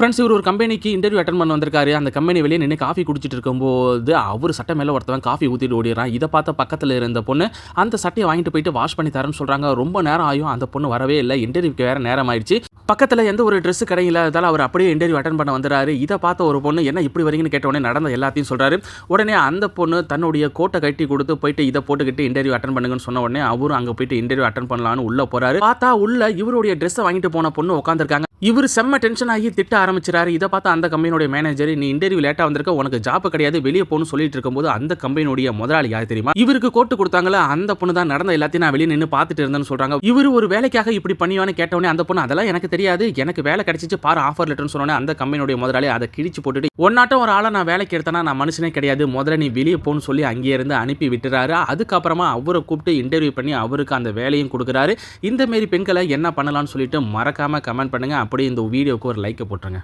Friends இவர் ஒரு கம்பெனிக்கு இன்டர்வியூ அட்டன் பண்ண வந்திருக்காரு. அந்த கம்பெனி வெளியே நின்று காஃபி குடிச்சிட்டு இருக்கும்போது அவர் சட்டை மேலே ஒருத்தவன் காஃபி ஊற்றிட்டு ஓடிடுறான். இதை பார்த்த பக்கத்தில் இருந்த பொண்ணு அந்த சட்டையை வாங்கிட்டு போயிட்டு வாஷ் பண்ணி தரேன்னு சொல்கிறாங்க ரொம்ப நேரம் ஆகும் அந்த பொண்ணு வரவே இல்லை. இன்டர்வியூக்கு வேறு நேரம் ஆயிடுச்சு. பக்கத்தில் எந்த ஒரு ட்ரெஸ் கடை இல்லாததால் அவர் அப்படியே இன்டர்வியூ அட்டன் பண்ண வந்துறாரு. இதை பார்த்த ஒரு பொண்ணு என்ன இப்படி வரீங்கன்னு கேட்ட உடனே நடந்த எல்லாத்தையும் சொல்கிறாரு உடனே அந்த பொண்ணு தன்னுடைய கோட்டை கட்டி கொடுத்து போயிட்டு இதை போட்டுக்கிட்டு இன்டர்வியூ அட்டன் பண்ணுங்கன்னு சொன்ன உடனே அவரும் அங்கே போயிட்டு இன்டர்வியூ அட்டன் பண்ணலான்னு உள்ள போறாரு. பார்த்தா உள்ள இவருடைய ட்ரெஸ்ஸை வாங்கிட்டு போன பொண்ணு உட்காந்துருக்காங்க இவர் செம்ம டென்ஷன் ஆகி திட்ட ஆரம்பிச்சிறாரு. இதை பார்த்து அந்த கம்பெனியோட மேனேஜர் நீ இன்டர்வியூ லேட்டாக வந்திருக்க உனக்கு ஜாப் கிடையாது வெளியே போகணும்னு சொல்லிட்டு இருக்கும்போது அந்த கம்பெனியுடைய முதலாளி யார் தெரியுமா? இவருக்கு கோட்டு கொடுத்தாங்களா அந்த பொண்ணு தான் நடந்த எல்லாத்தையும் நான் வெளியே நின்று பார்த்துட்டு இருந்தேன்னு சொல்கிறாங்க இவர் ஒரு வேலைக்காக இப்படி பண்ணிவான்னு கேட்டவொடனே அந்த பொண்ணு அதெல்லாம் எனக்கு தெரியும் தெரியாது. எனக்கு வேலை கிடைச்சிச்சு பாரு ஆஃபர் லெட்டர்னு சொன்னோன்னே அந்த கம்பெனியோட முதலாளி அதை கிழிச்சு போட்டுட்டு ஒன்னாட்டம் ஒரு ஆளை நான் வேலைக்கு எடுத்தேன்னா நான் மனுஷனே கிடையாது. முதல்ல நீ வெளியே போன்னு சொல்லி அங்கேயே இருந்து அனுப்பி விட்டுறாரு. அதுக்கப்புறமா அவரை கூப்பிட்டு இன்டர்வியூ பண்ணி அவருக்கு அந்த வேலையும் கொடுக்குறாரு. இந்த மாரி பெண்களை என்ன பண்ணலாம்னு சொல்லிட்டு மறக்காமல் கமெண்ட் பண்ணுங்க. அப்படியே இந்த வீடியோவுக்கு ஒரு லைக்கை போட்டுருங்க.